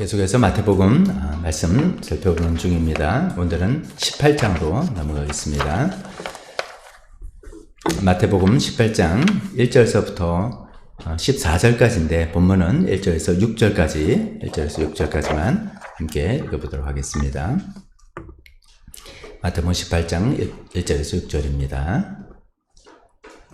계속해서 마태복음 아, 말씀 살펴보는 중입니다. 오늘은 18장으로 넘어가겠습니다. 마태복음 18장 1절서부터 14절까지인데 본문은 1절에서 6절까지 1절에서 6절까지만 함께 읽어보도록 하겠습니다. 마태복음 18장 1절에서 6절입니다.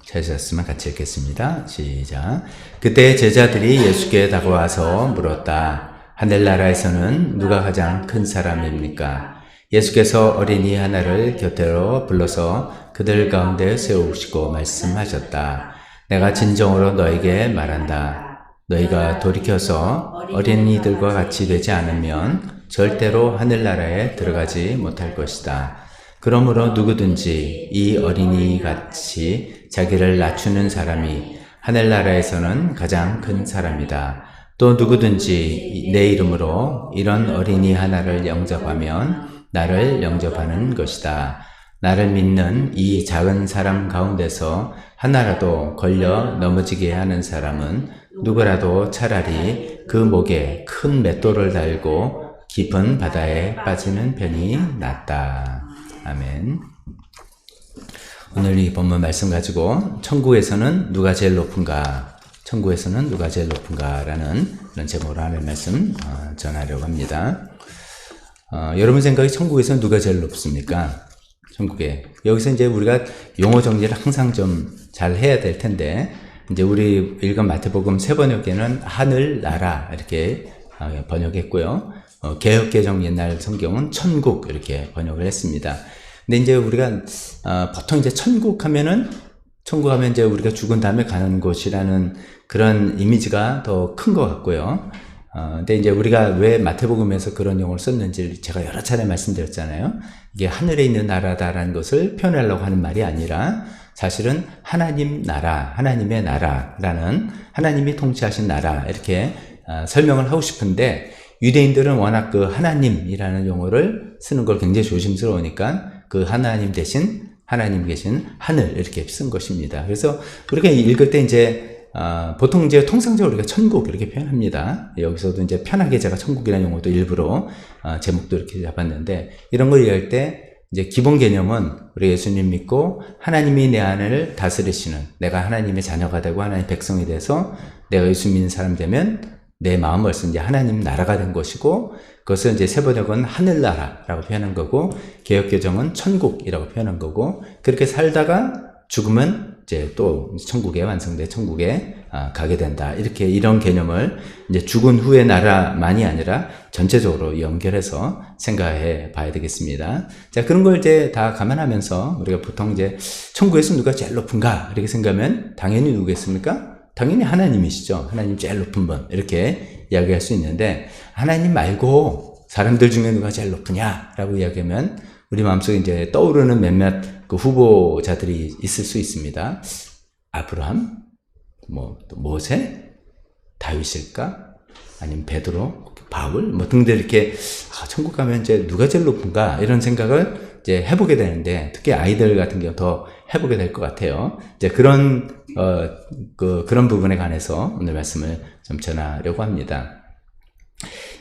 찾으셨으면 같이 읽겠습니다. 시작. 그때 제자들이 예수께 다가와서 물었다. 하늘나라에서는 누가 가장 큰 사람입니까? 예수께서 어린이 하나를 곁으로 불러서 그들 가운데 세우시고 말씀하셨다. 내가 진정으로 너에게 말한다. 너희가 돌이켜서 어린이들과 같이 되지 않으면 절대로 하늘나라에 들어가지 못할 것이다. 그러므로 누구든지 이 어린이 같이 자기를 낮추는 사람이 하늘나라에서는 가장 큰 사람이다. 또 누구든지 내 이름으로 이런 어린이 하나를 영접하면 나를 영접하는 것이다. 나를 믿는 이 작은 사람 가운데서 하나라도 걸려 넘어지게 하는 사람은 누구라도 차라리 그 목에 큰 맷돌을 달고 깊은 바다에 빠지는 편이 낫다. 아멘. 오늘 이 본문 말씀 가지고 천국에서는 누가 제일 높은가? 천국에서는 누가 제일 높은가라는 그런 제목으로 하는 말씀 어, 전하려고 합니다. 어, 여러분 생각에 천국에서는 누가 제일 높습니까? 천국에 여기서 이제 우리가 용어 정리를 항상 좀 잘 해야 될 텐데 이제 우리 읽은 마태복음 세 번역에는 하늘 나라 이렇게 어, 번역했고요. 어, 개혁개정 옛날 성경은 천국 이렇게 번역을 했습니다. 근데 이제 우리가 어, 보통 이제 천국 하면은 천국 하면 이제 우리가 죽은 다음에 가는 곳이라는 그런 이미지가 더 큰 것 같고요. 어, 근데 이제 우리가 왜 마태복음에서 그런 용어를 썼는지 제가 여러 차례 말씀드렸잖아요. 이게 하늘에 있는 나라다라는 것을 표현하려고 하는 말이 아니라 사실은 하나님 나라, 하나님의 나라라는 하나님이 통치하신 나라 이렇게 어, 설명을 하고 싶은데 유대인들은 워낙 그 하나님이라는 용어를 쓰는 걸 굉장히 조심스러우니까 그 하나님 대신 하나님 계신 하늘 이렇게 쓴 것입니다. 그래서 우리가 읽을 때 이제 어, 보통 이제 통상적으로 우리가 천국 이렇게 표현합니다. 여기서도 이제 편하게 제가 천국이라는 용어도 일부러 어, 제목도 이렇게 잡았는데 이런 걸 이해할 때 이제 기본 개념은 우리 예수님 믿고 하나님이 내 안을 다스리시는 내가 하나님의 자녀가 되고 하나님의 백성이 돼서 내가 예수 믿는 사람 되면 내 마음 벌써 이제 하나님 나라가 된 것이고 그것을 이제 세번역은 하늘나라라고 표현한 거고 개혁개정은 천국이라고 표현한 거고 그렇게 살다가 죽으면 이제 또 천국에 완성돼 천국에 아, 가게 된다 이렇게 이런 개념을 이제 죽은 후의 나라만이 아니라 전체적으로 연결해서 생각해 봐야 되겠습니다. 자 그런 걸 이제 다 감안하면서 우리가 보통 이제 천국에서 누가 제일 높은가 이렇게 생각하면 당연히 누구겠습니까? 당연히 하나님이시죠. 하나님 제일 높은 분. 이렇게 이야기할 수 있는데, 하나님 말고 사람들 중에 누가 제일 높으냐 라고 이야기하면 우리 마음속에 이제 떠오르는 몇몇 그 후보자들이 있을 수 있습니다. 아브라함, 뭐, 또 모세, 다윗일까? 아니면 베드로, 바울, 뭐 등등 이렇게, 아, 천국 가면 이제 누가 제일 높은가? 이런 생각을 이제 해보게 되는데, 특히 아이들 같은 경우 더 해보게 될 것 같아요. 이제 그런, 어, 그, 그런 부분에 관해서 오늘 말씀을 좀 전하려고 합니다.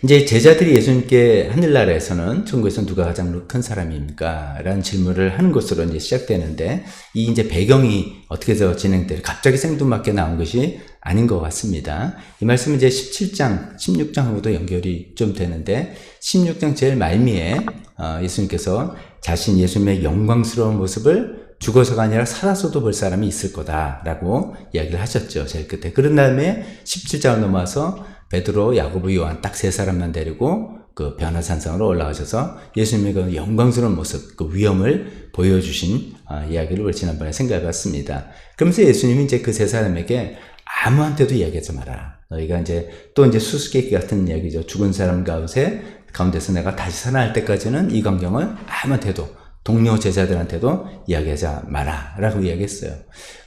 이제 제자들이 예수님께 하늘나라에서는 천국에서 누가 가장 큰 사람입니까? 라는 질문을 하는 것으로 이제 시작되는데, 이 이제 배경이 어떻게 해서 진행돼, 갑자기 생뚱맞게 나온 것이 아닌 것 같습니다. 이 말씀은 이제 17장, 16장하고도 연결이 좀 되는데, 16장 제일 말미에 어, 예수님께서 자신 예수님의 영광스러운 모습을 죽어서가 아니라 살아서도 볼 사람이 있을 거다라고 이야기를 하셨죠. 제일 끝에. 그런 다음에 17장을 넘어와서 베드로, 야고보, 요한 딱 세 사람만 데리고 그 변화산상으로 올라가셔서 예수님의 그 영광스러운 모습, 그 위엄을 보여주신 어, 이야기를 지난번에 생각해 봤습니다. 그러면서 예수님이 이제 그 세 사람에게 아무한테도 이야기하지 마라. 너희가 이제 또 이제 수수께끼 같은 이야기죠. 죽은 사람 가운데 가운데서 내가 다시 살아날 때까지는 이 광경을 아무한테도 동료 제자들한테도 이야기하지 마라 라고 이야기했어요.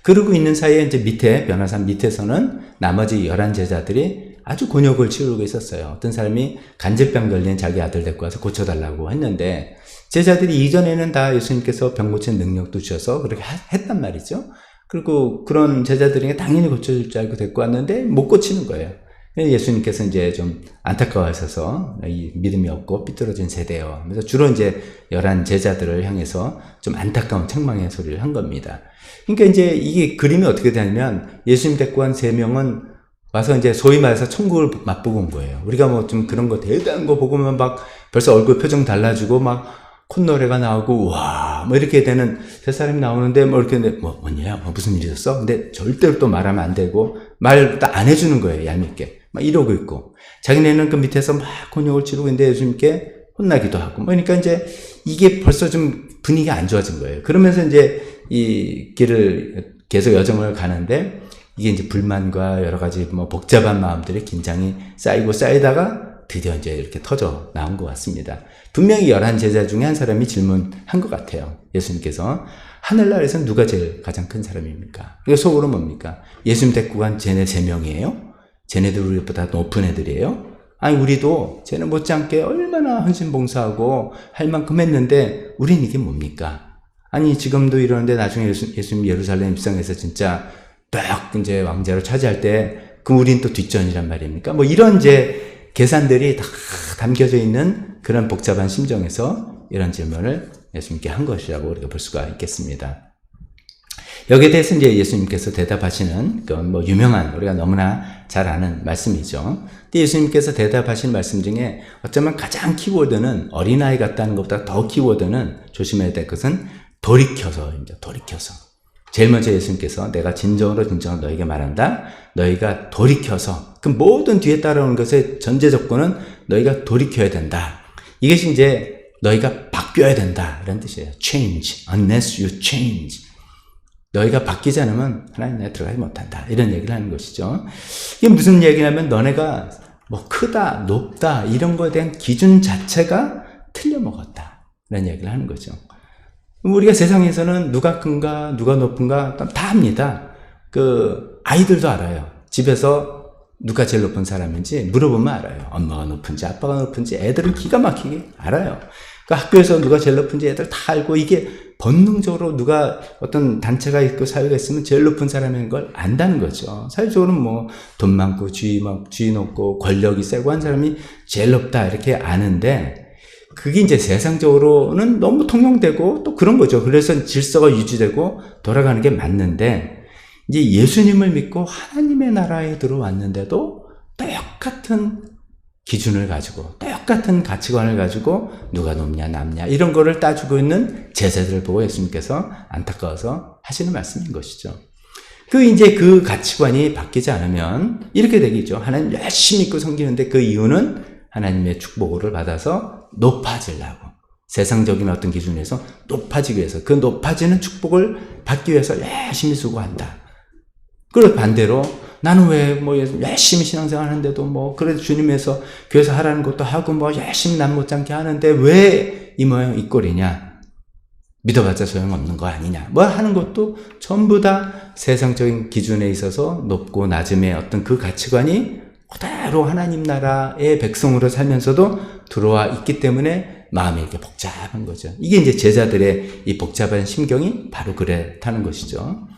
그러고 있는 사이에 이제 밑에 변화산 밑에서는 나머지 열한 제자들이 아주 곤욕을 치르고 있었어요. 어떤 사람이 간질병 걸린 자기 아들 데리고 와서 고쳐달라고 했는데 제자들이 이전에는 다 예수님께서 병 고치는 능력도 주셔서 그렇게 했단 말이죠. 그리고 그런 제자들에게 당연히 고쳐줄 줄 알고 데리고 왔는데 못 고치는 거예요. 예수님께서 이제 좀 안타까워하셔서 이 믿음이 없고 삐뚤어진 세대요. 그래서 주로 이제 열한 제자들을 향해서 좀 안타까운 책망의 소리를 한 겁니다. 그러니까 이제 이게 그림이 어떻게 되냐면 예수님 데리고 한 세 명은 와서 이제 소위 말해서 천국을 맛보고 온 거예요. 우리가 뭐 좀 그런 거 대단한 거 보고만 막 벌써 얼굴 표정 달라지고 막 콧노래가 나오고 와 뭐 이렇게 되는 세 사람이 나오는데 뭐 이렇게 뭐 뭐냐 뭐 무슨 일이 있었어? 근데 절대로 또 말하면 안 되고 말 딱 안 해주는 거예요 얄밉게 막 이러고 있고 자기네는 그 밑에서 막 곤욕을 치르고 있는데 예수님께 혼나기도 하고 뭐 그러니까 이제 이게 벌써 좀 분위기가 안 좋아진 거예요. 그러면서 이제 이 길을 계속 여정을 가는데 이게 이제 불만과 여러 가지 뭐 복잡한 마음들의 긴장이 쌓이고 쌓이다가 드디어 이제 이렇게 터져 나온 것 같습니다. 분명히 열한 제자 중에 한 사람이 질문한 것 같아요. 예수님께서 하늘나라에서 누가 제일 가장 큰 사람입니까? 그게 속으로 뭡니까? 예수님 데리고 간 쟤네 세 명이에요? 쟤네들 우리보다 높은 애들이에요? 아니 우리도 쟤는 못지않게 얼마나 헌신봉사하고 할 만큼 했는데 우린 이게 뭡니까? 아니 지금도 이러는데 나중에 예수, 예수 님 예루살렘 입성해서 진짜 딱 이제 왕자로 차지할 때 그 우린 또 뒷전이란 말입니까? 뭐 이런 이제 계산들이 다 담겨져 있는 그런 복잡한 심정에서 이런 질문을 예수님께 한 것이라고 우리가 볼 수가 있겠습니다. 여기에 대해서 이제 예수님께서 대답하시는 그건 뭐 유명한 우리가 너무나 잘 아는 말씀이죠. 근데 예수님께서 대답하신 말씀 중에 어쩌면 가장 키워드는 어린아이 같다는 것보다 더 키워드는 조심해야 될 것은 돌이켜서입니다. 돌이켜서. 제일 먼저 예수님께서 내가 진정으로 진정으로 너에게 말한다. 너희가 돌이켜서 그 모든 뒤에 따라오는 것의 전제 조건은 너희가 돌이켜야 된다. 이것이 이제 너희가 바뀌어야 된다. 이런 뜻이에요. change. unless you change. 너희가 바뀌지 않으면 하나님 나라에 들어가지 못한다. 이런 얘기를 하는 것이죠. 이게 무슨 얘기냐면 너네가 뭐 크다, 높다 이런 거에 대한 기준 자체가 틀려먹었다. 이런 얘기를 하는 거죠. 우리가 세상에서는 누가 큰가, 누가 높은가 다 합니다. 그 아이들도 알아요. 집에서 누가 제일 높은 사람인지 물어보면 알아요. 엄마가 높은지 아빠가 높은지 애들은 기가 막히게 알아요. 그 학교에서 누가 제일 높은지 애들 다 알고 이게 본능적으로 누가 어떤 단체가 있고 사회가 있으면 제일 높은 사람인 걸 안다는 거죠. 사회적으로는 뭐 돈 많고 주의 막 주의 높고 권력이 세고 한 사람이 제일 높다 이렇게 아는데 그게 이제 세상적으로는 너무 통용되고 또 그런 거죠. 그래서 질서가 유지되고 돌아가는 게 맞는데 이제 예수님을 믿고 하나님의 나라에 들어왔는데도 똑같은 기준을 가지고 똑같은 가치관을 가지고 누가 높냐 남냐 이런 거를 따지고 있는 제자들을 보고 예수님께서 안타까워서 하시는 말씀인 것이죠. 그 이제 그 가치관이 바뀌지 않으면 이렇게 되겠죠. 하나님 열심히 믿고 섬기는데 그 이유는 하나님의 축복을 받아서 높아지려고 세상적인 어떤 기준에서 높아지기 위해서 그 높아지는 축복을 받기 위해서 열심히 수고한다. 그리고 반대로 나는 왜 뭐 열심히 신앙생활 하는데도 뭐 그래도 주님에서 교회에서 하라는 것도 하고 뭐 열심히 남 못지않게 하는데 왜 이 모양 이 꼴이냐 믿어봤자 소용없는 거 아니냐 뭐 하는 것도 전부 다 세상적인 기준에 있어서 높고 낮음의 어떤 그 가치관이 그대로 하나님 나라의 백성으로 살면서도 들어와 있기 때문에 마음이 이렇게 복잡한 거죠. 이게 이제 제자들의 이 복잡한 심경이 바로 그렇다는 것이죠.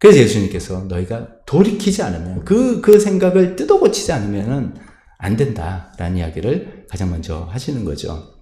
그래서 예수님께서 너희가 돌이키지 않으면 그, 그 생각을 뜯어 고치지 않으면 안 된다라는 이야기를 가장 먼저 하시는 거죠.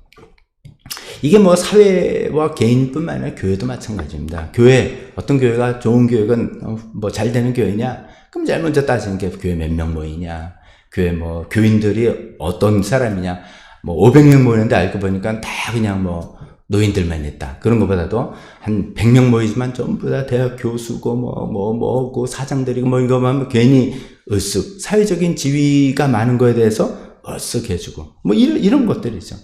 이게 뭐 사회와 개인뿐만 아니라 교회도 마찬가지입니다. 교회, 어떤 교회가 좋은 교회건 뭐 잘 되는 교회냐? 그럼 제일 먼저 따지는 게 교회 몇 명 모이냐? 교회 뭐 교인들이 어떤 사람이냐? 뭐 500명 모이는데 알고 보니까 다 그냥 뭐 노인들만 있다. 그런 것보다도 한 100명 모이지만 전부 다 대학 교수고 뭐, 뭐, 뭐고 사장들이고 뭐 이거 하면 괜히 으쓱 사회적인 지위가 많은 거에 대해서 으쓱 해주고 뭐 이런, 이런 것들이죠.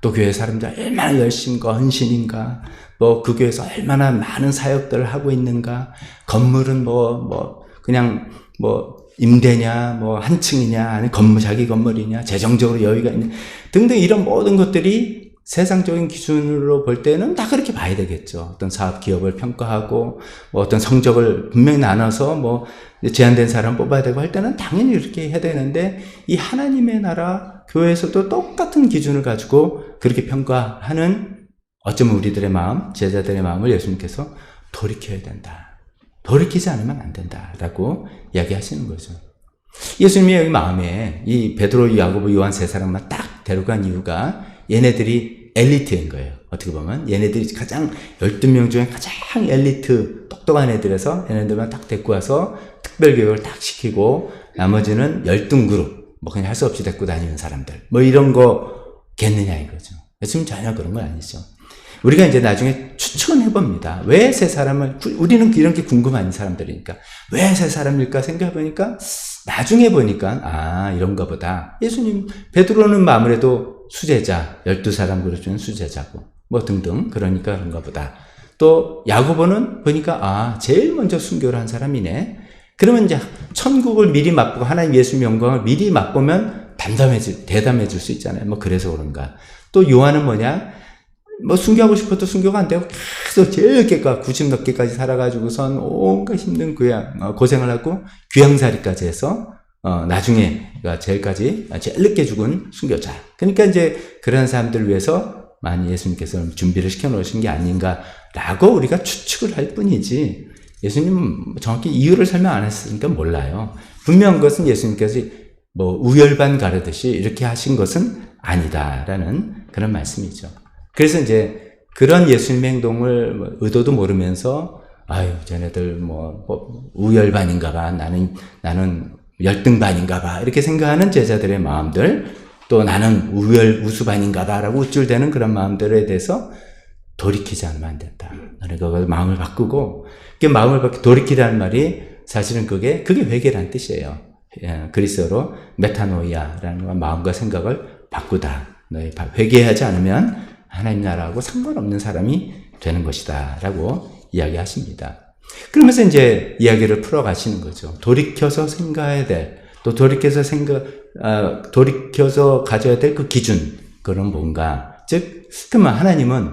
또 교회 사람들 얼마나 열심과 헌신인가 뭐 그 교회에서 얼마나 많은 사역들을 하고 있는가 건물은 뭐, 뭐 그냥 뭐 임대냐, 뭐 한 층이냐, 아니 건물 자기 건물이냐, 재정적으로 여유가 있냐 등등 이런 모든 것들이 세상적인 기준으로 볼 때는 다 그렇게 봐야 되겠죠. 어떤 사업 기업을 평가하고 뭐 어떤 성적을 분명히 나눠서 뭐 제한된 사람 뽑아야 되고 할 때는 당연히 이렇게 해야 되는데 이 하나님의 나라 교회에서도 똑같은 기준을 가지고 그렇게 평가하는 어쩌면 우리들의 마음, 제자들의 마음을 예수님께서 돌이켜야 된다. 돌이키지 않으면 안 된다라고 이야기하시는 거죠. 예수님이 여기 마음에 이 베드로, 야고보, 요한 세 사람만 딱 데려간 이유가 얘네들이 엘리트인 거예요. 어떻게 보면 얘네들이 가장 12명 중에 가장 엘리트 똑똑한 애들에서 얘네들만 딱 데리고 와서 특별 교육을 딱 시키고 나머지는 열등 그룹 뭐 그냥 할 수 없이 데리고 다니는 사람들 뭐 이런 거겠느냐 이거죠. 예수님 전혀 그런 건 아니죠. 우리가 이제 나중에 추천해 봅니다. 왜 세 사람을 우리는 이런 게 궁금한 사람들이니까 왜 세 사람일까 생각해 보니까 나중에 보니까 아 이런가 보다. 예수님 베드로는 뭐 아무래도 수제자 12사람 그룹 수제자고 뭐 등등 그러니까 그런가 보다. 또 야고보는 보니까 아 제일 먼저 순교를 한 사람이네. 그러면 이제 천국을 미리 맛보고 하나님 예수님 영광을 미리 맛보면 담담해질 대담해질 수 있잖아요. 뭐 그래서 그런가. 또 요한은 뭐냐? 뭐 순교하고 싶어도 순교가 안 되고 계속 제일 깨까 90 넘게까지 살아가지고선 온갖 힘든 귀양 어, 고생을 하고 귀양살이까지 해서 어, 나중에 그러니까 제일까지 제일 늦게 죽은 순교자. 그러니까 이제 그런 사람들을 위해서 많이 예수님께서 준비를 시켜 놓으신 게 아닌가라고 우리가 추측을 할 뿐이지 예수님은 정확히 이유를 설명 안 했으니까 몰라요. 분명한 것은 예수님께서 뭐 우열반 가르듯이 이렇게 하신 것은 아니다라는 그런 말씀이죠. 그래서 이제 그런 예수님의 행동을 뭐 의도도 모르면서 아유 쟤네들 뭐, 뭐 우열반인가 봐 나는 나는 열등반인가 봐 이렇게 생각하는 제자들의 마음들 또 나는 우열 우수반인가 봐라고 우쭐대는 그런 마음들에 대해서 돌이키지 않으면 안 된다. 그러니까 마음을 바꾸고 그 마음을 바꾸 돌이키라는 말이 사실은 그게 그게 회개란 뜻이에요. 예, 그리스어로 메타노이아라는 건 마음과 생각을 바꾸다. 너희 회개하지 않으면 하나님 나라하고 상관없는 사람이 되는 것이다 라고 이야기하십니다. 그러면서 이제 이야기를 풀어가시는 거죠. 돌이켜서 생각해야 될, 또 돌이켜서 생각, 아, 돌이켜서 가져야 될 그 기준, 그런 뭔가. 즉, 그러면 하나님은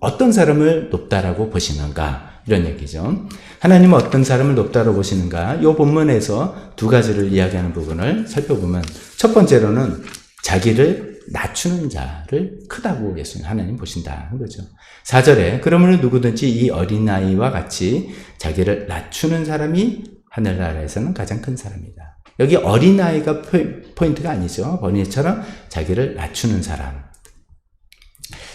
어떤 사람을 높다라고 보시는가? 이런 얘기죠. 하나님은 어떤 사람을 높다고 보시는가? 이 본문에서 두 가지를 이야기하는 부분을 살펴보면 첫 번째로는 자기를 낮추는 자를 크다고 예수님 하나님 보신다는 거죠. 4절에 그러므로 누구든지 이 어린아이와 같이 자기를 낮추는 사람이 하늘나라에서는 가장 큰 사람이다. 여기 어린아이가 포인트가 아니죠. 어린이처럼 자기를 낮추는 사람.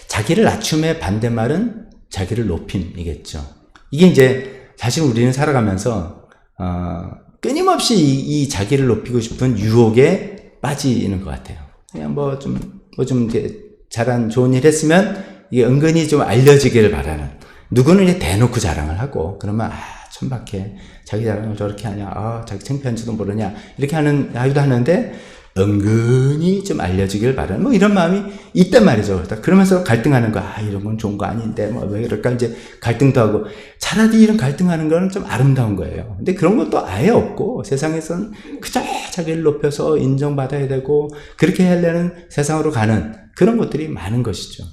자기를 낮춤의 반대말은 자기를 높임이겠죠. 이게 이제 사실 우리는 살아가면서 어, 끊임없이 이, 이 자기를 높이고 싶은 유혹에 빠지는 것 같아요. 그냥 뭐 좀, 뭐 좀 이렇게 잘한 좋은 일 했으면 이게 은근히 좀 알려지기를 바라는. 누구는 이제 대놓고 자랑을 하고, 그러면, 아, 천박해. 자기 자랑을 저렇게 하냐. 아, 자기 창피한지도 모르냐. 이렇게 하는, 아유도 하는데, 은근히 좀 알려지길 바라는 뭐 이런 마음이 있단 말이죠. 그러면서 갈등하는 거, 아, 이런 건 좋은 거 아닌데, 뭐 왜 이럴까 이제 갈등도 하고, 차라리 이런 갈등하는 거는 좀 아름다운 거예요. 근데 그런 것도 아예 없고, 세상에선 그저 자기를 높여서 인정받아야 되고, 그렇게 하려는 세상으로 가는 그런 것들이 많은 것이죠.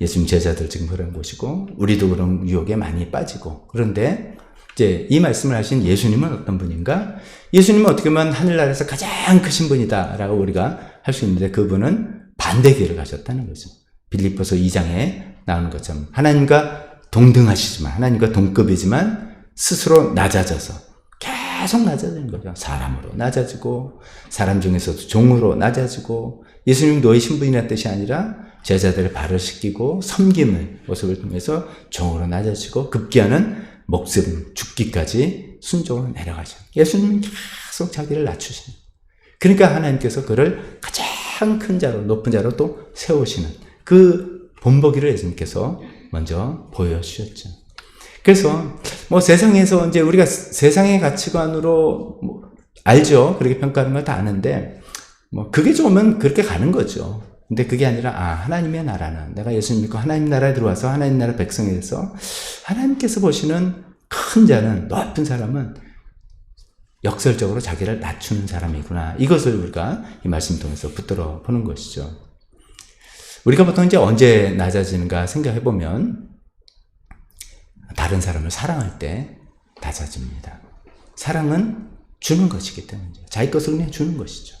예수님 제자들 지금 그런 곳이고, 우리도 그런 유혹에 많이 빠지고, 그런데 이제 이 말씀을 하신 예수님은 어떤 분인가? 예수님은 어떻게 보면 하늘나라에서 가장 크신 분이다라고 우리가 할 수 있는데 그분은 반대 길을 가셨다는 거죠. 빌립보서 2장에 나오는 것처럼 하나님과 동등하시지만 하나님과 동급이지만 스스로 낮아져서 계속 낮아지는 거죠. 사람으로 낮아지고 사람 중에서도 종으로 낮아지고 예수님 너의 신분이라는 뜻이 아니라 제자들을 발을 씻기고 섬김을 모습을 통해서 종으로 낮아지고 급기야는 목숨 죽기까지 순종을 내려가죠. 예수님은 계속 자기를 낮추시는. 그러니까 하나님께서 그를 가장 큰 자로, 높은 자로 또 세우시는 그 본보기를 예수님께서 먼저 보여주셨죠. 그래서 뭐 세상에서 이제 우리가 세상의 가치관으로 뭐 알죠. 그렇게 평가하는 걸 다 아는데 뭐 그게 좋으면 그렇게 가는 거죠. 근데 그게 아니라 아 하나님의 나라는 내가 예수님 믿고 하나님 나라에 들어와서 하나님 나라 백성이 돼서 하나님께서 보시는 큰 자는 높은 사람은 역설적으로 자기를 낮추는 사람이구나. 이것을 우리가 이 말씀 통해서 붙들어 보는 것이죠. 우리가 보통 이제 언제 낮아지는가 생각해 보면 다른 사람을 사랑할 때 낮아집니다. 사랑은 주는 것이기 때문이죠. 자기 것을 그냥 주는 것이죠.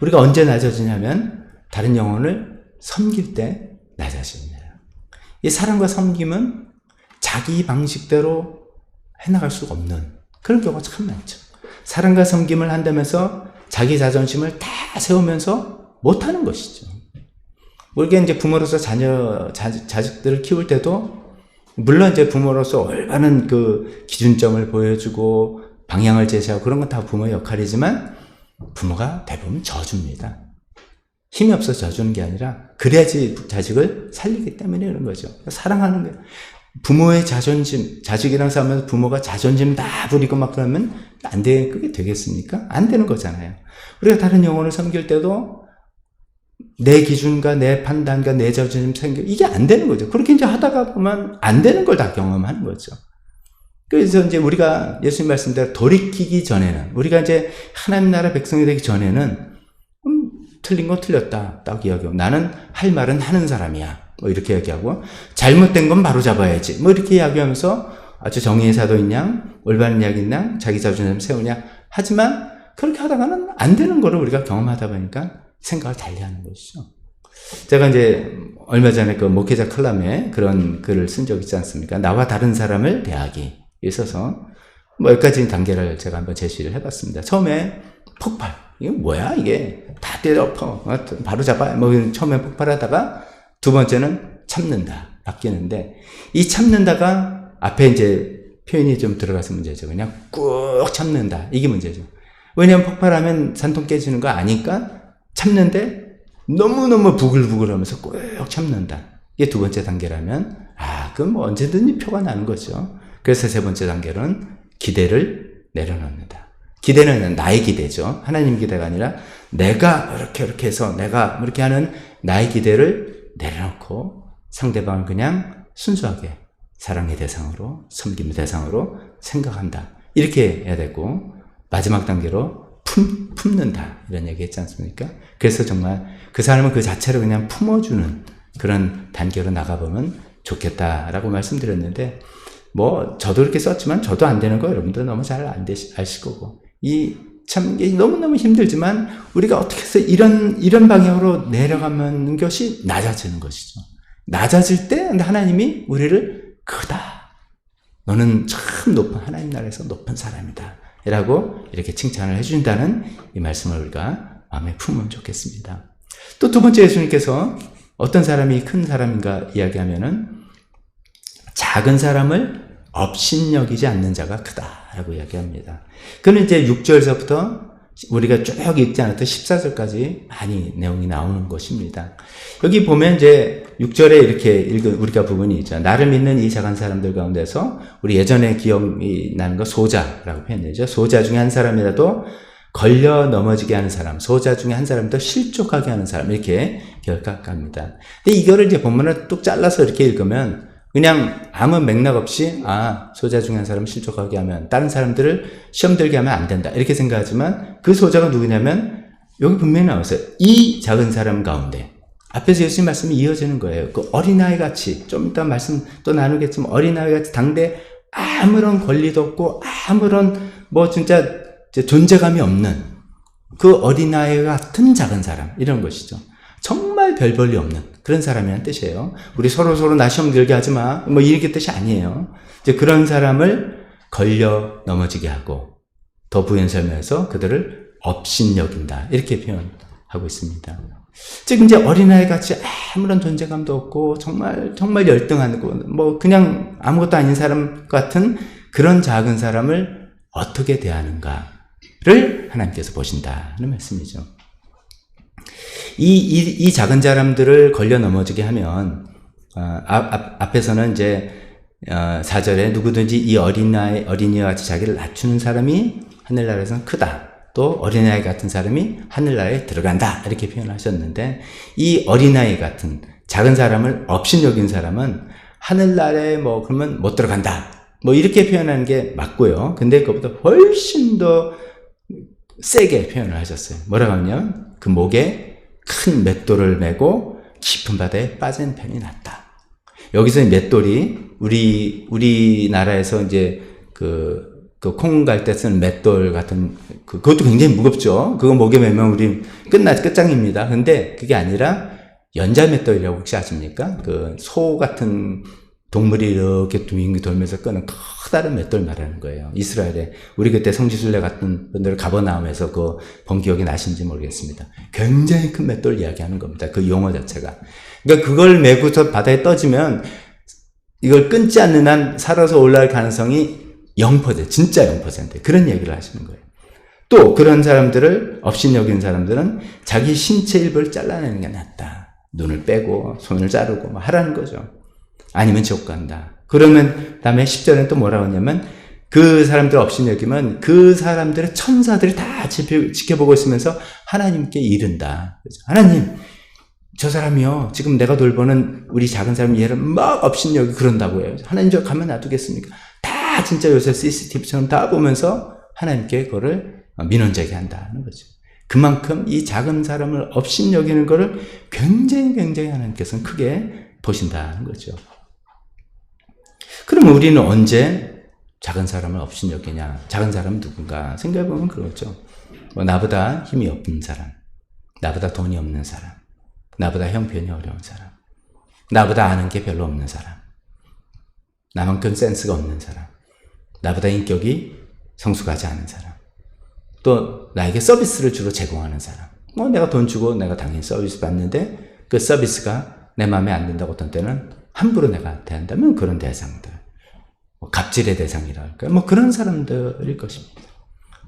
우리가 언제 낮아지냐면 다른 영혼을 섬길 때 낮아집니다. 이 사랑과 섬김은 자기 방식대로 해나갈 수가 없는 그런 경우가 참 많죠. 사랑과 섬김을 한다면서 자기 자존심을 다 세우면서 못하는 것이죠. 우리가 이제 부모로서 자녀, 자, 자식들을 키울 때도 물론 이제 부모로서 올바른 그 기준점을 보여주고 방향을 제시하고 그런 건 다 부모의 역할이지만 부모가 대부분 져줍니다. 힘이 없어서 져주는 게 아니라 그래야지 자식을 살리기 때문에 이런 거죠. 사랑하는 거예요. 부모의 자존심, 자식이랑 싸우면서 부모가 자존심 다 부리고 막 그러면 안 돼, 그게 되겠습니까? 안 되는 거잖아요. 우리가 다른 영혼을 섬길 때도 내 기준과 내 판단과 내 자존심 생겨, 이게 안 되는 거죠. 그렇게 이제 하다가 보면 안 되는 걸 다 경험하는 거죠. 그래서 이제 우리가 예수님 말씀대로 돌이키기 전에는, 우리가 이제 하나님 나라 백성이 되기 전에는, 음, 틀린 건 틀렸다. 딱 이야기하고, 나는 할 말은 하는 사람이야. 뭐 이렇게 얘기하고, 잘못된 건 바로 잡아야지. 뭐 이렇게 이야기하면서 아주 정의의 사도인 양, 올바른 이야기인 양, 자기 자존심 세우냐. 하지만 그렇게 하다가는 안 되는 거를 우리가 경험하다 보니까 생각을 달리 하는 것이죠. 제가 이제 얼마 전에 그 목회자 칼럼에 그런 글을 쓴 적 있지 않습니까? 나와 다른 사람을 대하기. 있어서 뭐 여기까지 단계를 제가 한번 제시를 해봤습니다. 처음에 폭발. 이게 뭐야 이게 다 때려 엎어. 어, 바로 잡아. 뭐 처음에 폭발하다가 두 번째는 참는다. 바뀌는데 이 참는다가 앞에 이제 표현이 좀 들어가서 문제죠. 그냥 꾹 참는다. 이게 문제죠. 왜냐하면 폭발하면 산통 깨지는 거 아니까 참는데 너무너무 부글부글 하면서 꾹 참는다. 이게 두 번째 단계라면, 아, 그럼 뭐 언제든지 표가 나는 거죠. 그래서 세 번째 단계는 기대를 내려놓는다. 기대는 나의 기대죠. 하나님 기대가 아니라 내가 이렇게 이렇게 해서 내가 이렇게 하는 나의 기대를 내려놓고 상대방을 그냥 순수하게 사랑의 대상으로 섬김의 대상으로 생각한다. 이렇게 해야 되고 마지막 단계로 품, 품는다. 이런 얘기 했지 않습니까? 그래서 정말 그 사람은 그 자체로 그냥 품어주는 그런 단계로 나가보면 좋겠다라고 말씀드렸는데 뭐 저도 이렇게 썼지만 저도 안 되는 거 여러분들 너무 잘 아실 거고 이참 너무 너무 힘들지만 우리가 어떻게 해서 이런 이런 방향으로 내려가는 것이 낮아지는 것이죠. 낮아질 때 하나님이 우리를 크다. 너는 참 높은 하나님 나라에서 높은 사람이다. 라고 이렇게 칭찬을 해준다는 이 말씀을 우리가 마음에 품으면 좋겠습니다. 또 두 번째 예수님께서 어떤 사람이 큰 사람인가 이야기하면은 작은 사람을 업신여기지 않는 자가 크다라고 이야기합니다. 그는 이제 6절서부터 우리가 쭉 읽지 않았던 14절까지 많이 내용이 나오는 것입니다. 여기 보면 이제 6절에 이렇게 읽은 우리가 부분이 있죠. 나를 믿는 이 작은 사람들 가운데서 우리 예전에 기억이 나는 거 소자라고 표현되죠. 소자 중에 한 사람이라도 걸려 넘어지게 하는 사람, 소자 중에 한 사람도 실족하게 하는 사람 이렇게 결각합니다. 근데 이거를 이제 본문을 뚝 잘라서 이렇게 읽으면 그냥 아무 맥락 없이 아 소자 중에 한 사람 실족하게 하면 다른 사람들을 시험 들게 하면 안 된다 이렇게 생각하지만 그 소자가 누구냐면 여기 분명히 나왔어요. 이 작은 사람 가운데 앞에서 예수님 말씀이 이어지는 거예요. 그 어린아이 같이 좀 이따 말씀 또 나누겠지만 어린아이 같이 당대 아무런 권리도 없고 아무런 뭐 진짜 존재감이 없는 그 어린아이 같은 작은 사람 이런 것이죠. 정말 별 볼일 없는 그런 사람이란 뜻이에요. 우리 서로 서로 나 시험 들게 하지 마. 뭐 이렇게 뜻이 아니에요. 이제 그런 사람을 걸려 넘어지게 하고 더 부연 설명해서 그들을 업신여긴다. 이렇게 표현하고 있습니다. 즉 이제 어린아이 같이 아무런 존재감도 없고 정말 정말 열등한 뭐 그냥 아무것도 아닌 사람 같은 그런 작은 사람을 어떻게 대하는가를 하나님께서 보신다는 말씀이죠. 이, 이, 이 작은 사람들을 걸려 넘어지게 하면, 어, 앞, 앞, 앞에서는 이제, 어, 4절에 누구든지 이 어린아이, 어린이와 같이 자기를 낮추는 사람이 하늘나라에서는 크다. 또 어린아이 같은 사람이 하늘나라에 들어간다. 이렇게 표현하셨는데, 이 어린아이 같은 작은 사람을 업신여긴 사람은 하늘나라에 뭐, 그러면 못 들어간다. 뭐, 이렇게 표현하는 게 맞고요. 근데 그것보다 훨씬 더 세게 표현을 하셨어요. 뭐라고 하냐면, 그 목에 큰 맷돌을 메고 깊은 바다에 빠진 편이 낫다. 여기서 맷돌이 우리 우리나라에서 이제 그그콩갈 때 쓰는 맷돌 같은 그, 그것도 굉장히 무겁죠. 그거 목에 매면 우리 끝나 끝장입니다. 근데 그게 아니라 연자 맷돌이라고 혹시 아십니까? 그 소 같은 동물이 이렇게 둥이 돌면서 끄는 커다란 맷돌 말하는 거예요. 이스라엘에 우리 그때 성지순례 같은 분들 가버나움에서 그 본 기억이 나신지 모르겠습니다. 굉장히 큰 맷돌 이야기하는 겁니다. 그 용어 자체가. 그러니까 그걸 메고서 바다에 떠지면 이걸 끊지 않는 한 살아서 올라갈 가능성이 0% 진짜 0% 그런 얘기를 하시는 거예요. 또 그런 사람들을 업신여긴 사람들은 자기 신체 일부를 잘라내는 게 낫다. 눈을 빼고 손을 자르고 뭐 하라는 거죠. 아니면 지옥 간다. 그러면 다음에 10절에 또 뭐라고 하냐면 그 사람들 업신여기면 그 사람들의 천사들이 다 지켜, 지켜보고 있으면서 하나님께 이른다. 하나님 저 사람이요 지금 내가 돌보는 우리 작은 사람 얘를 막 업신여기 그런다고 해요. 하나님 저 가만 놔두겠습니까? 다 진짜 요새 CCTV처럼 다 보면서 하나님께 그거를 민원 제기 한다는 거죠. 그만큼 이 작은 사람을 업신 여기는 것을 굉장히 굉장히 하나님께서는 크게 보신다는 거죠. 그러면 우리는 언제 작은 사람을 업신 여기냐? 작은 사람은 누군가? 생각해보면 그렇죠. 뭐 나보다 힘이 없는 사람, 나보다 돈이 없는 사람, 나보다 형편이 어려운 사람, 나보다 아는 게 별로 없는 사람, 나만큼 센스가 없는 사람, 나보다 인격이 성숙하지 않은 사람, 또 나에게 서비스를 주로 제공하는 사람. 뭐 내가 돈 주고 내가 당연히 서비스 받는데 그 서비스가 내 마음에 안 든다고 어떤 때는 함부로 내가 대한다면 그런 대상들. 뭐 갑질의 대상이랄까. 뭐 그런 사람들일 것입니다.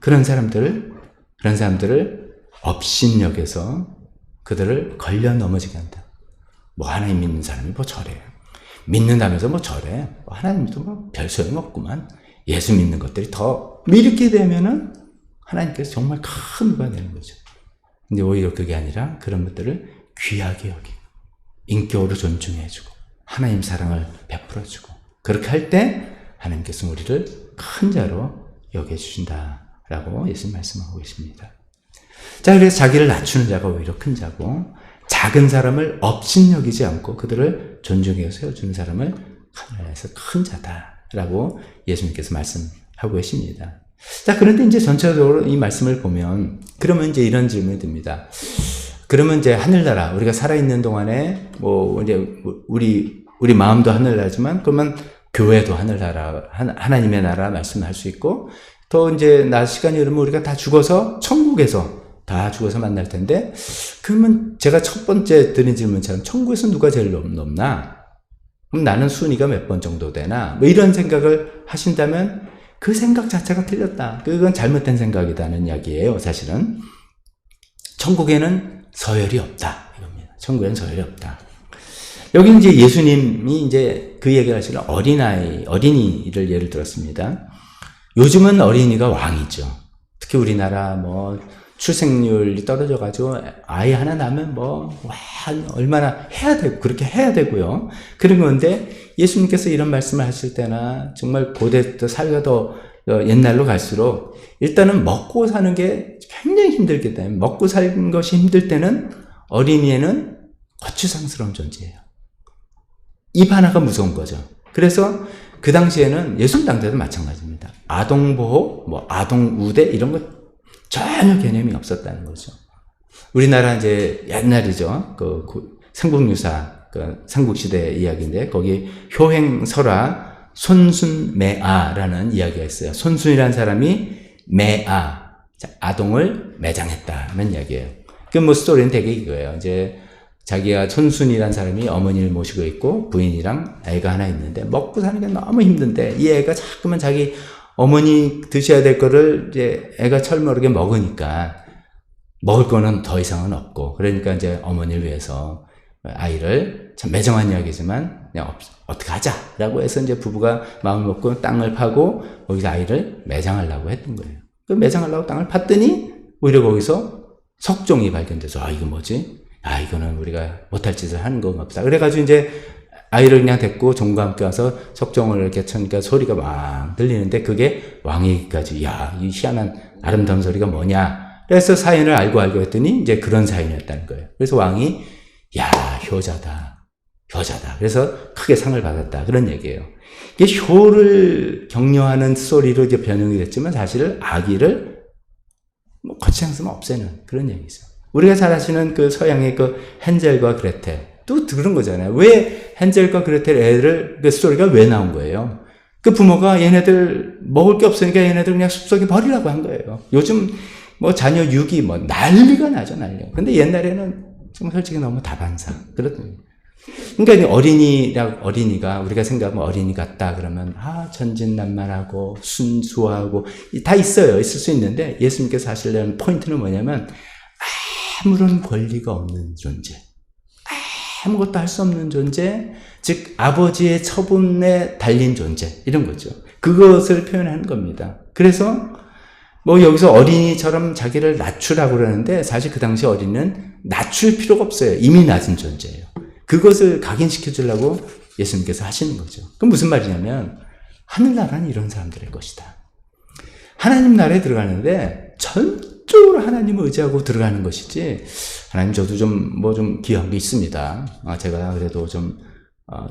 그런 사람들을, 그런 사람들을 업신여겨서 그들을 걸려 넘어지게 한다. 뭐 하나님 믿는 사람이 뭐 저래. 믿는다면서 뭐 저래. 뭐 하나님도 뭐 별 소용 없구만. 예수 믿는 것들이 더 이렇게 되면은 하나님께서 정말 큰 의가 되는 거죠. 근데 오히려 그게 아니라 그런 것들을 귀하게 여기고 인격으로 존중해주고 하나님 사랑을 베풀어 주고 그렇게 할 때 하나님께서 우리를 큰 자로 여겨 주신다라고 예수님 말씀하고 계십니다. 자, 그래서 자기를 낮추는 자가 오히려 큰 자고 작은 사람을 업신 여기지 않고 그들을 존중해 세워주는 사람을 하나님께서 큰 자다라고 예수님께서 말씀하고 계십니다. 자, 그런데 이제 전체적으로 이 말씀을 보면, 그러면 이제 이런 질문이 듭니다. 그러면 이제 하늘나라, 우리가 살아 있는 동안에, 뭐, 이제, 우리, 우리 마음도 하늘나라지만, 그러면 교회도 하늘나라, 하나님의 나라 말씀할 수 있고, 또 이제 나 시간이 흐르면 우리가 다 죽어서 천국에서 다 죽어서 만날 텐데, 그러면 제가 첫 번째 드린 질문처럼 천국에서 누가 제일 높나? 그럼 나는 순위가 몇 번 정도 되나? 뭐 이런 생각을 하신다면, 그 생각 자체가 틀렸다. 그건 잘못된 생각이다는 이야기예요, 사실은. 천국에는 서열이 없다. 이겁니다. 천국에는 서열이 없다. 여기 이제 예수님이 이제 그 얘기를 하시는 어린아이, 어린이를 예를 들었습니다. 요즘은 어린이가 왕이죠. 특히 우리나라 뭐 출생률이 떨어져가지고 아이 하나 낳으면 뭐, 와, 얼마나 해야 되고, 그렇게 해야 되고요. 그런 건데 예수님께서 이런 말씀을 하실 때나 정말 고대 또 사회가 더 옛날로 갈수록 일단은 먹고 사는 게 굉장히 힘들기 때문에 먹고 사는 것이 힘들 때는 어린이에는 거추장스러운 존재예요. 입 하나가 무서운 거죠. 그래서 그 당시에는 예수님 당대도 마찬가지입니다. 아동보호, 뭐 아동우대 이런 것 전혀 개념이 없었다는 거죠. 우리나라 이제 옛날이죠. 그 삼국유사, 그 삼국시대 이야기인데 거기 효행설화 손순 매아라는 이야기가 있어요. 손순이라는 사람이 매아, 아동을 매장했다는 이야기예요. 그뭐 스토리는 되게 이거예요. 이제 자기가 손순이라는 사람이 어머니를 모시고 있고 부인이랑 애가 하나 있는데 먹고 사는 게 너무 힘든데 이 애가 자꾸만 자기 어머니 드셔야 될 거를 이제 애가 철모르게 먹으니까 먹을 거는 더 이상은 없고 그러니까 이제 어머니를 위해서 아이를 참 매정한 이야기지만 어떻게 하자라고 해서 이제 부부가 마음을 먹고 땅을 파고 거기서 아이를 매장하려고 했던 거예요. 그 매장하려고 땅을 팠더니 오히려 거기서 석종이 발견돼서 아 이거 뭐지? 아 이거는 우리가 못할 짓을 하는 건가 보다. 그래가지고 이제 아이를 그냥 데리고 종과 함께 와서 석종을 이렇게 쳐니까 소리가 막 들리는데 그게 왕에게까지 야, 이 희한한 아름다운 소리가 뭐냐. 그래서 사연을 알고 알고 했더니 이제 그런 사연이었다는 거예요. 그래서 왕이 야, 효자다. 효자다. 그래서 크게 상을 받았다. 그런 얘기예요. 이게 효를 격려하는 소리로 이제 변형이 됐지만 사실 악의를 뭐 거창스면 없애는 그런 얘기죠. 우리가 잘 아시는 그 서양의 그 헨젤과 그레텔. 또 그런 거잖아요. 왜 헨젤과 그레텔 애를 그 스토리가 왜 나온 거예요? 그 부모가 얘네들 먹을 게 없으니까 얘네들 그냥 숲속에 버리라고 한 거예요. 요즘 뭐 자녀 유기 뭐 난리가 나죠 난리. 근데 옛날에는 좀 솔직히 너무 다반사 그렇거든요. 그러니까 어린이라 어린이가 우리가 생각하면 어린이 같다 그러면 아 전진난만하고 순수하고 다 있어요. 있을 수 있는데 예수님께서 하시려는 포인트는 뭐냐면 아무런 권리가 없는 존재. 아무것도 할 수 없는 존재 즉 아버지의 처분에 달린 존재. 이런 거죠. 그것을 표현하는 겁니다. 그래서 뭐 여기서 어린이처럼 자기를 낮추라고 그러는데 사실 그 당시 어린이는 낮출 필요가 없어요. 이미 낮은 존재예요 그것을 각인시켜 주려고 예수님께서 하시는 거죠. 그럼 무슨 말이냐면 하늘나라는 이런 사람들의 것이다. 하나님 나라에 들어가는데 전적으로 하나님을 의지하고 들어가는 것이지 하나님 저도 좀 뭐좀 귀한 게 있습니다. 아, 제가 그래도 좀 어,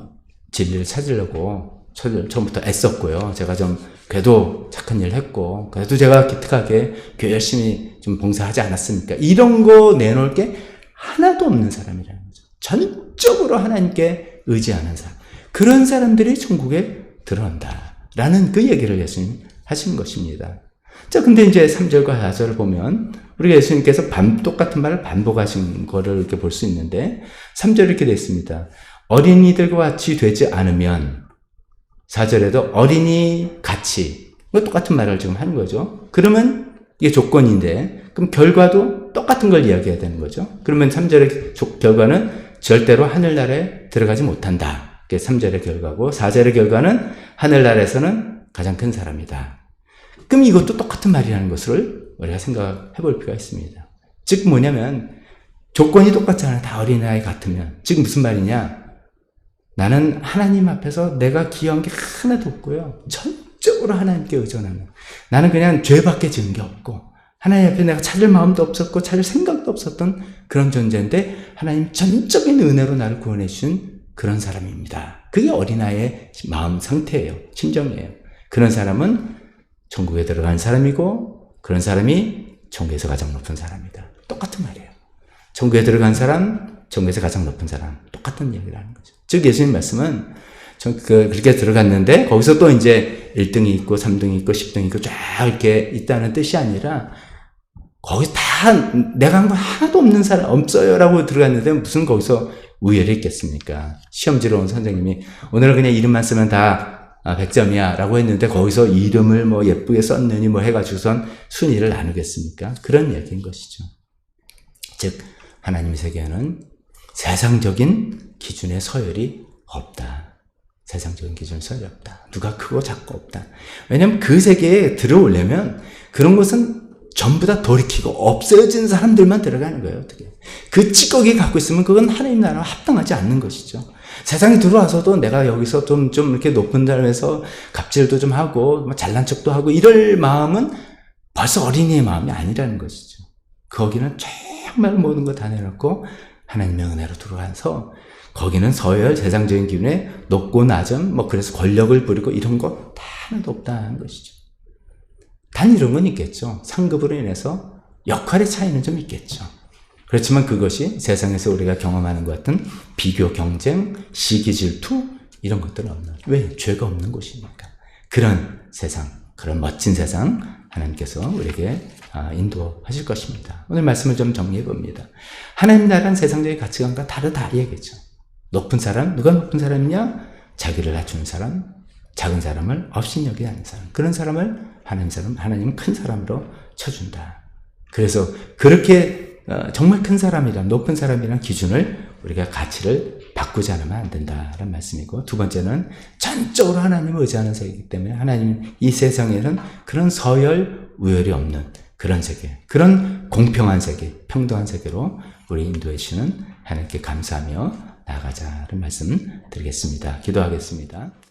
진리를 찾으려고 처- 처음부터 애썼고요. 제가 좀 그래도 착한 일을 했고 그래도 제가 기특하게 교회 열심히 좀 봉사하지 않았습니까? 이런 거 내놓을 게 하나도 없는 사람이라는 거죠. 전적으로 하나님께 의지하는 사람. 그런 사람들이 천국에 들어온다. 라는 그 얘기를 예수님 하신 것입니다. 자, 근데 이제 3절과 4절을 보면 우리가 예수님께서 반, 똑같은 말을 반복하신 거를 이렇게 볼 수 있는데 3절 이렇게 되어 있습니다. 어린이들과 같이 되지 않으면 4절에도 어린이 같이 똑같은 말을 지금 하는 거죠. 그러면 이게 조건인데 그럼 결과도 똑같은 걸 이야기해야 되는 거죠. 그러면 3절의 조- 결과는 절대로 하늘나라에 들어가지 못한다. 그게 3절의 결과고 4절의 결과는 하늘나라에서는 가장 큰 사람이다. 그럼 이것도 똑같은 말이라는 것을 우리가 생각해 볼 필요가 있습니다. 즉 뭐냐면 조건이 똑같잖아요. 다 어린아이 같으면. 즉 무슨 말이냐? 나는 하나님 앞에서 내가 기여한 게 하나도 없고요. 전적으로 하나님께 의존하는. 나는 그냥 죄밖에 지은 게 없고 하나님 앞에 내가 찾을 마음도 없었고 찾을 생각도 없었던 그런 존재인데 하나님 전적인 은혜로 나를 구원해 주신 그런 사람입니다. 그게 어린아이의 마음 상태예요. 심정이에요. 그런 사람은 천국에 들어간 사람이고 그런 사람이 천국에서 가장 높은 사람이다. 똑같은 말이에요. 천국에 들어간 사람, 천국에서 가장 높은 사람. 똑같은 얘기를 하는 거죠. 즉, 예수님 말씀은 전 그, 그렇게 들어갔는데, 거기서 또 이제 1등이 있고, 3등이 있고, 10등이 있고, 쫙 이렇게 있다는 뜻이 아니라, 거기 다 내가 한 거 하나도 없는 사람 없어요라고 들어갔는데 무슨 거기서 우열이 있겠습니까? 시험지로 온 선생님이 오늘은 그냥 이름만 쓰면 다 아, 100점이야 라고 했는데 거기서 이름을 뭐 예쁘게 썼느니 뭐 해가지고선 순위를 나누겠습니까? 그런 얘기인 것이죠. 즉 하나님 세계에는 세상적인 기준의 서열이 없다. 세상적인 기준 서열이 없다. 누가 크고 작고 없다. 왜냐면 그 세계에 들어오려면 그런 것은 전부 다 돌이키고 없어진 사람들만 들어가는 거예요. 어떻게? 그 찌꺼기 갖고 있으면 그건 하나님 나라와 합당하지 않는 것이죠. 세상에 들어와서도 내가 여기서 좀, 좀 이렇게 높은 자리에서 갑질도 좀 하고, 뭐 잘난 척도 하고, 이럴 마음은 벌써 어린이의 마음이 아니라는 것이죠. 거기는 정말 모든 거 다 내놓고 하나님의 은혜로 들어가서 거기는 서열, 세상적인 기준에 높고 낮은, 뭐 그래서 권력을 부리고 이런 거 다 하나도 없다는 것이죠. 단 이런 건 있겠죠. 상급으로 인해서 역할의 차이는 좀 있겠죠. 그렇지만 그것이 세상에서 우리가 경험하는 것 같은 비교, 경쟁, 시기, 질투 이런 것들은 없는. 왜? 죄가 없는 곳이니까. 그런 세상, 그런 멋진 세상 하나님께서 우리에게 아, 인도하실 것입니다. 오늘 말씀을 좀 정리해 봅니다. 하나님 나라는 세상적인 가치관과 다르다 이 얘기죠. 높은 사람, 누가 높은 사람이냐? 자기를 낮추는 사람, 작은 사람을 업신여기지 않는 사람. 그런 사람을 하나님 사람, 하나님은 큰 사람으로 쳐준다. 그래서 그렇게 어, 정말 큰 사람이란 높은 사람이란 기준을 우리가 가치를 바꾸지 않으면 안 된다라는 말씀이고 두 번째는 전적으로 하나님을 의지하는 세계이기 때문에 하나님 이 세상에는 그런 서열 우열이 없는 그런 세계 그런 공평한 세계 평등한 세계로 우리 인도해 주시는 하나님께 감사하며 나아가자는 말씀 드리겠습니다 기도하겠습니다.